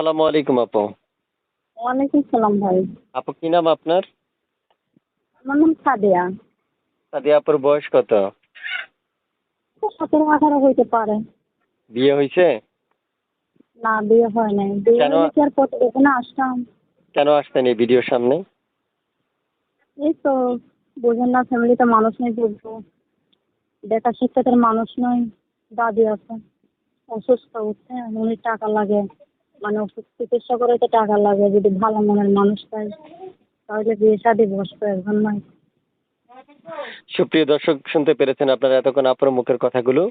আসসালামু আলাইকুম আপু। ওয়ালাইকুম সালাম ভাই। আপু কি নাম আপনার? আমার নাম সাদিয়া। সাদিয়া আপুর বয়স কত? সতেরো আঠারো হইতে পারে। বিয়ে হয়েছে না বিয়ে হয় নাই। বিয়ে আর পরে এখানে আসতাম? কেন আসতেন এই ভিডিওর সামনে? এই তো বোঝেন না ফ্যামিলিতে মানুষ নেই বুঝব বেকার শিক্ষিতের মানুষ নয় দাদি আছে। অসুস্থ হচ্ছে উনি টাকা লাগে। মানে ওষুধ চিকিৎসা করাইতে টাকা লাগে যদি ভালো মনের মানুষ পাই তাহলে বিয়ে শাদি বসবে এখন নয় সুপ্রিয় দর্শক শুনতে পেরেছেন আপনারা এতক্ষণ আপুর মুখের কথাগুলো।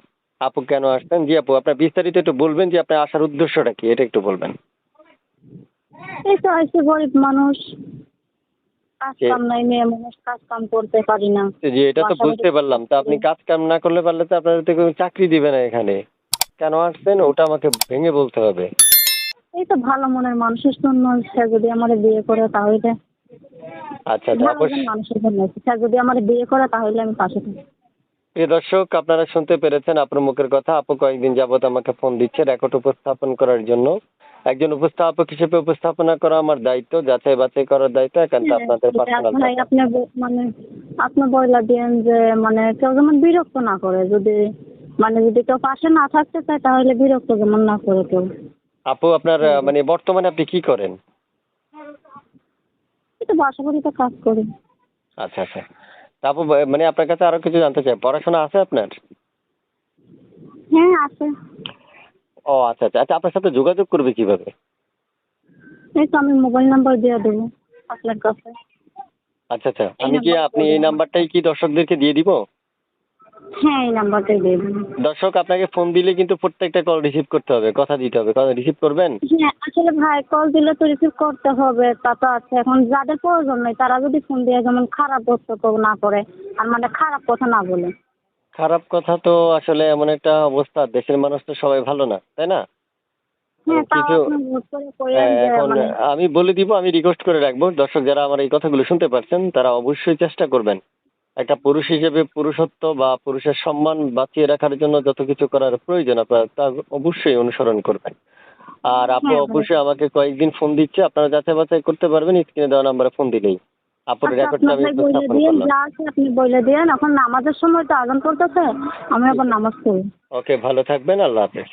আপু কেন আসতেন জি আপু আপনার বিস্তারিত একটু বলবেন যে আপনার আসার উদ্দেশ্যটা কি? এটা একটু বলবেন। এই তো আইসি গরিব মানুষ। কাজ কাম নাই মেয়ে মানুষ কাজ কাম করতে পারি না। জি এটা তো বুঝতে পারলাম। তো আপনি কাজ কাম না করলে পারলে তো আপনাদের তো চাকরি দিবে না এখানে। কেন আসছেন? ওটা আমাকে ভেঙে বলতে হবে। এই তো ভালো মনের মানুষের জন্য সে যদি আমার বিয়ে করে তাহলে। আচ্ছা ভালো মনের মানুষের জন্য। যদি আমার বিয়ে করে তাহলে আমি পাশে থাকি প্রিয় দর্শক আপনারা শুনতে পেরেছেন আপনার মুখের কথা। আপু কয়েকদিন যাবত আমাকে ফোন দিচ্ছে রেকর্ড উপস্থাপন করার জন্য। একজন উপস্থাপক হিসেবে উপস্থাপনা করা আমার দায়িত্ব যাচাই বাছাই করার দায়িত্ব। একান্ত আপনাদের পার্সোনাল ভাই আপনি মানে আপনি বইলা দিয়েন যে মানে কেউ যেমন বিরক্ত না করে যদি মানে যদি কেউ পাশে না থাকতে চায় তাহলে বিরক্ত যেমন না করে কেউ। আপু আপনার মানে বর্তমানে আপনি কি করেন? তো বাসা বাড়িতে কাজ করি। আচ্ছা আচ্ছা। তা আপু মানে আপনার কাছে আরও কিছু জানতে চাই। পড়াশোনা আছে আপনার? হ্যাঁ আছে। ও আচ্ছা আচ্ছা। আচ্ছা আপনার সাথে যোগাযোগ করবে কীভাবে? এই তো আমি মোবাইল নাম্বার দিয়ে দেবো আপনার কাছে। আচ্ছা আচ্ছা। আমি কি আপনি এই নাম্বারটাই কি দর্শকদেরকে দিয়ে দিব? হ্যাঁ এই নাম্বারটাই দিয়ে দেবো। দর্শক আপনাকে ফোন দিলে কিন্তু প্রত্যেকটা কল রিসিভ করতে হবে কথা দিতে হবে। কথা রিসিভ করবেন? হ্যাঁ আসলে ভাই কল দিলে তো রিসিভ করতে হবে তা তো আছে। এখন যাদের প্রয়োজন নেই তারা যদি ফোন দিয়ে যেমন খারাপ বক্তব্য না করে আর মানে খারাপ কথা না বলে। খারাপ কথা তো আসলে এমন একটা অবস্থা দেশের মানুষ তো সবাই ভালো না তাই না? হ্যাঁ কিছু- হ্যাঁ, এখন মানে আমি বলে দিব আমি রিকোয়েস্ট করে রাখব। দর্শক যারা আমার এই কথাগুলো শুনতে পারছেন তারা অবশ্যই চেষ্টা করবেন। একটা পুরুষ হিসেবে পুরুষত্ব বা পুরুষের সম্মান বাঁচিয়ে রাখার জন্য যত কিছু করার প্রয়োজন আপনারা তা অবশ্যই অনুসরণ করবেন। আর আপু হ্যাঁ, অবশ্যই আমাকে কয়েকদিন ফোন দিচ্ছে আপনারা যাচাই বাছাই করতে পারবেন স্ক্রিনে দেওয়া নাম্বারে ফোন দিলেই। আপুর আচ্ছা রেকর্ডটা আমি আপনার উপস্থাপন দিয়ে করলাম। যা আছে আপনি বলে এখন নামাজের সময় তো আজান আমি আবার নামাজ পড়ি। ওকে ভালো থাকবেন আল্লাহ হাফেজ।